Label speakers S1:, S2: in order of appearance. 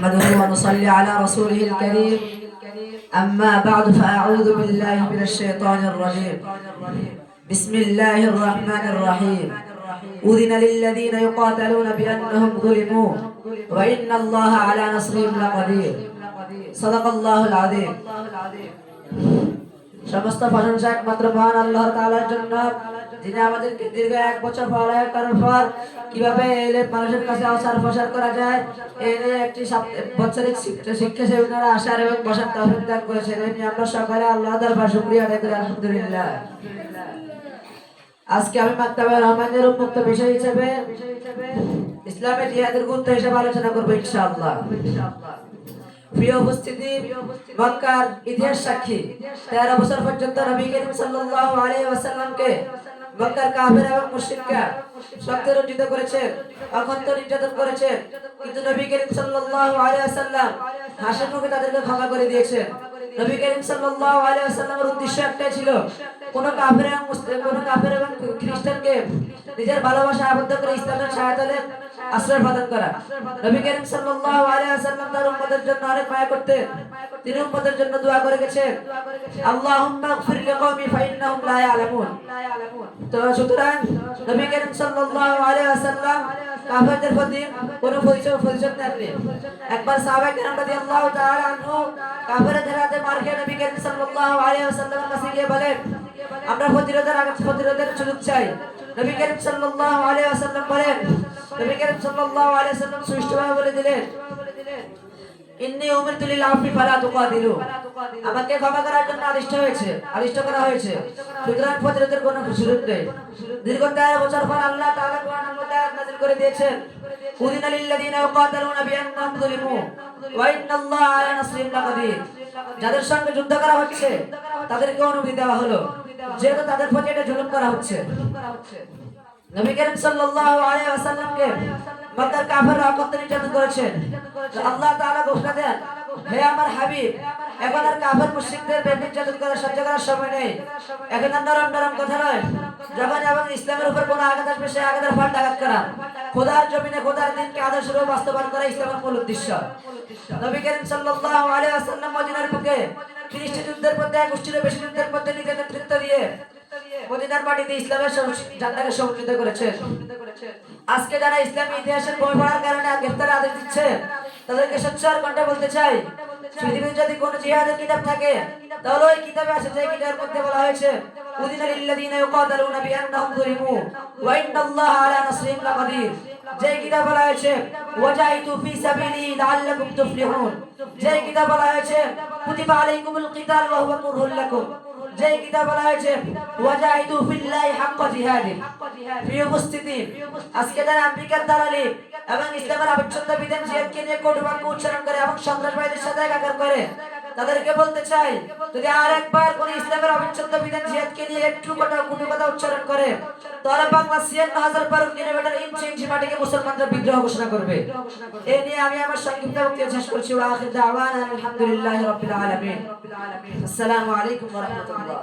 S1: نحمده ونصلي على رسوله الكريم أما بعد فأعوذ بالله من الشيطان الرجيم بسم الله الرحمن الرحيم أذن للذين يقاتلون بأنهم ظلموا وإن الله على نصرهم لقدير صدق الله العظيم সমস্ত প্রশংসা একমাত্র মহান আল্লাহ তাআলার জন্য যিনি আমাদেরকে দীর্ঘ এক বছর পড়ালেখা করার পর কীভাবে এলে মানুষের কাছে আসার প্রসার করা যায় নিয়ে একটি বৎসরিক শিক্ষা শিক্ষা সেমিনারে আসার এবং বসার তৌফিক দান করেছেন। এই নিয়ে আমরা সকালে আল্লাহ দরবার শুকরিয়া আদায় করি, আলহামদুলিল্লাহ। আজকে আমি মাক্তাবে রহমানের উন্মুক্ত বিষয় হিসেবে ইসলামের জিহাদের গুরুত্ব হিসেবে আলোচনা করব ইনশাআল্লাহ। প্রিয় উপস্থিতি, মক্কার ইতিহাস সাক্ষী। তেরো বছর পর্যন্ত নবী করিম সাল্লাল্লাহু আলাইহি ওয়াসাল্লামকে মক্কার কাফের এবং মুশরিকরা শক্তি রঞ্জিত করেছে অখন্ত নির্যাতন করেছে কিন্তু নবী করিম সাল্লাল্লাহু আলাইহি ওয়াসাল্লাম হাসির মুখে তাদেরকে ক্ষমা করে দিয়েছেন। নবী করিম সাল্লাল্লাহু আলাইহি ওয়াসাল্লামের উদ্দেশ্য একটাই ছিল কোন কাফের এবং মুসলিম, কোন কাফের এবং খ্রিস্টানকে নিজের ভালোবাসা আবদ্ধ করে ইসলামের সহায়তালে আশ্রয় প্রদান করা। নবী করিম সাল্লাল্লাহু আলাইহি ওয়াসাল্লাম তার উম্মতের জন্য অনেক মায়া করতেন তিনি উম্মতের জন্য দোয়া করে গেছেন, আল্লাহুম্মা ইগফির লিকওমি ফাইন্নাহুম বলেন, আমরা প্রতিরোধের প্রতিরোধের সুযোগ চাই। নবী করিম সাল্লাল্লাহু আলাইহি ওয়াসাল্লাম বলেন, নবী করিম সাল্লাল্লাহু আলাইহি ওয়াসাল্লাম সুষ্ঠুভাবে বলে দিলেন ইন্নী উমিরতু লিল আফি ফালা তুকাদিলু। আমাকে ক্ষমা করার জন্য আদিষ্ট হয়েছে, আদিষ্ট করা হয়েছে। সুতরাং প্রতিরোধের কোনো সুযোগ নেই। দীর্ঘ তেরো বছর পর আল্লাহ তাআলা কোরআনের মধ্যে আয়াত নাযিল করে দিয়েছেন। উদিনা লিল্লাযিনা ইউকাতালুনা বিআন্নাহুম যুলিমু ওয়া ইন্নাল্লাহা আলা নাসরিহিম লাকাদির। যাদের সঙ্গে যুদ্ধ করা হচ্ছে, তাদেরকে অনুমতি দেওয়া হলো। যেহেতু তাদের প্রতি এটা জুলুম করা হচ্ছে। নবী করিম সাল্লাল্লাহু আলাইহি ওয়াসাল্লামকে মক্কার কাফেররা অকথ্য নির্যাতন করেছেন। আল্লাহ তাআলা ঘোষণা দেন হে আমার হাবিব এখন আর কাফের মুশরিকদের নির্যাতন করার সহ্য করার সময় নেই। এখন আর নরম নরম কথা নয়। যখন এবং ইসলামের উপর কোনো আঘাত আসবে সেই আঘাতের ফল আঘাত করা। খোদার জমিনে খোদার দিনকে আদর্শরূপে বাস্তবায়ন করা ইসলামের মূল উদ্দেশ্য। নবী করিম সাল্লাল্লাহু আলাইহি ওয়াসাল্লাম মদিনার বুকে ত্রিশটি যুদ্ধের মধ্যে এক গোষ্ঠীর বেশি যুদ্ধের মধ্যে নিজের নেতৃত্ব দিয়ে মদিনার মাটিতে ইসলামের ঝান্ডাকে সংরক্ষিত করেছেন আজকে যারা ইসলামী ইতিহাসের বই পড়ার কারণে গ্রেফতার আদেশ দিচ্ছে, তাদেরকে সচ্চার কণ্ঠে বলতে চাই পৃথিবীর যদি কোনো জিহাদের কিতাব থাকে, তাহলে ওই কিতাবে আছে যে কিতাবের মধ্যে বলা হয়েছে উদিনা লিল্লাযিনা ইউকাতালুনা বিআন্নাহুম যুলিমু, ওয়া ইন্নাল্লাহা আলা নাসরিহিম লাকাদির। যে কিতাব বলা হয়েছে ওয়াজাহিদু ফি সাবিলিহি লাআল্লাকুম তুফলিহুন যে কিতাব বলা হয়েছে, কুতিবা আলাইকুমুল কিতাল ওয়া হুয়া কুরহুল লাকুম যে কিতাব বলা হয়েছে, ওয়াজাহিদু ফিল্লাহি হাক্কা জিহাদি। প্রিয় উপস্থিতি, আজকে যারা আমেরিকার দালালি এবং ইসলামের আবিচ্ছন্দ বিধান জিহাদকে নিয়ে কটু বাক্য উচ্চারণ করে এবং সন্ত্রাসবাদীদের সাথে একাকার করে তাদেরকে বলতে চাই, যদি আর একবার কোন ইসলামের অবিচ্ছেদ্য বিধান জিহাদকে নিয়ে একটু কথা কোনো কথা উচ্চারণ করে, তাহলে বাংলা ছিয়ান্ন হাজার বারো কিলোমিটার ইঞ্চি ইঞ্চি মাটিকে মুসলমানরা বিদ্রোহ ঘোষণা করবে। এ নিয়ে আমি আমার সংক্ষিপ্ত বক্তব্য শেষ করছি। ওয়া আখির দাওয়ানা আলহামদুলিল্লাহি রাব্বিল আলামিন। আসসালামু আলাইকুম ওয়া রাহমাতুল্লাহ।